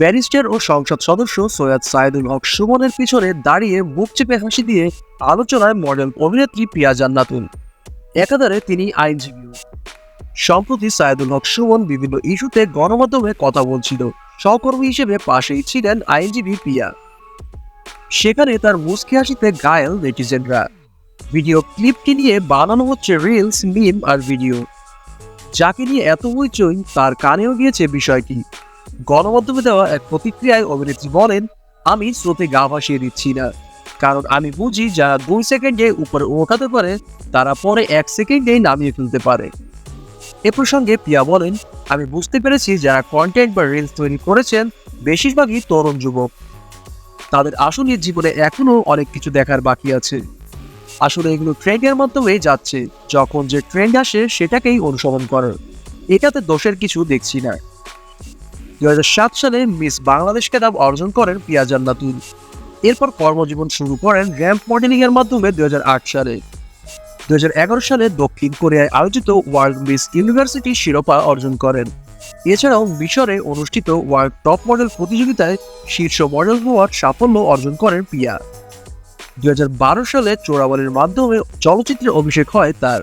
Barrister ও সংসদ সদস্য সৈয়দ সাইদুল হক সুমনের পিছনে দাঁড়িয়ে মুখ চেপে হাসি দিয়ে আলোচনায় মডেল অভিনেত্রী পিয়া জান্নাতুল। একাধারে তিনি আইনজীবী। সম্প্রতি সাইদুল হক সুমন বিভিন্ন ইস্যুতে গণমাধ্যমে কথা বলছিল। সহকর্মী হিসেবে পাশেই ছিলেন আইনজীবী পিয়া। সেখানে তার মুসকি হাসিতে গায়েল নেটিজেনরা। ভিডিও ক্লিপটি নিয়ে বানানো হচ্ছে রিলস, মিম আর ভিডিও। যাকে নিয়ে এত হইচই, তার কানেও গিয়েছে বিষয়টি। গণমাধ্যমে দেওয়া এক প্রতিক্রিয়ায় অভিনেত্রী বলেন, আমি স্রোতে গা ভাসিয়ে দিচ্ছি না। কারণ আমি বুঝি যারা দুই সেকেন্ডে উপরে ওঠাতে পারে, তারা পরে এক সেকেন্ডেই নামিয়ে ফেলতে পারে। এ প্রসঙ্গে পিয়া বলেন, আমি বুঝতে পেরেছি যারা কন্টেন্ট বা রিলস তৈরি করেছেন, বেশিরভাগই তরুণ যুবক। তাদের আসলে জীবনে এখনও অনেক কিছু দেখার বাকি আছে। আসলে এগুলো ট্রেন্ডের মাধ্যমে যাচ্ছে। যখন যে ট্রেন্ড আসে, সেটাকেই অনুসরণ করে এটাতে দোষের কিছু দেখছি না। দু সালে মিস বাংলাদেশ খেতাব অর্জন করেন পিয়া জান্নাতুল। এরপর কর্মজীবন শুরু করেন র্যাম্প মডেলিং এর মাধ্যমে দু সালে। দু সালে দক্ষিণ কোরিয়ায় আয়োজিত ওয়ার্ল্ড মিস ইউনিভার্সিটি শিরোপা অর্জন করেন। এছাড়াও মিশরে অনুষ্ঠিত ওয়ার্ল্ড টপ মডেল প্রতিযোগিতায় শীর্ষ মডেল হওয়ার সাফল্য অর্জন করেন পিয়া। দুই হাজার বারো সালে চোরাবালির মাধ্যমে চলচ্চিত্রে অভিষেক হয় তার।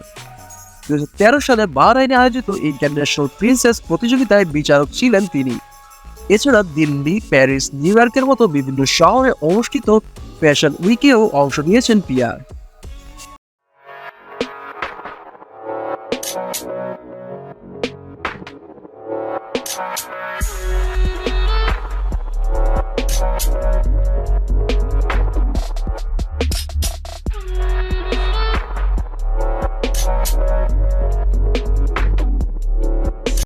দুই হাজার তেরো সালে বাহরাইনে আয়োজিত ইন্টারন্যাশনাল প্রিন্সেস প্রতিযোগিতায় বিচারক ছিলেন তিনি। এছাড়া দিল্লি, প্যারিস, নিউ ইয়র্কের মতো বিভিন্ন শহরে অনুষ্ঠিত ফ্যাশন উইকেও অংশ নিয়েছেন পিয়া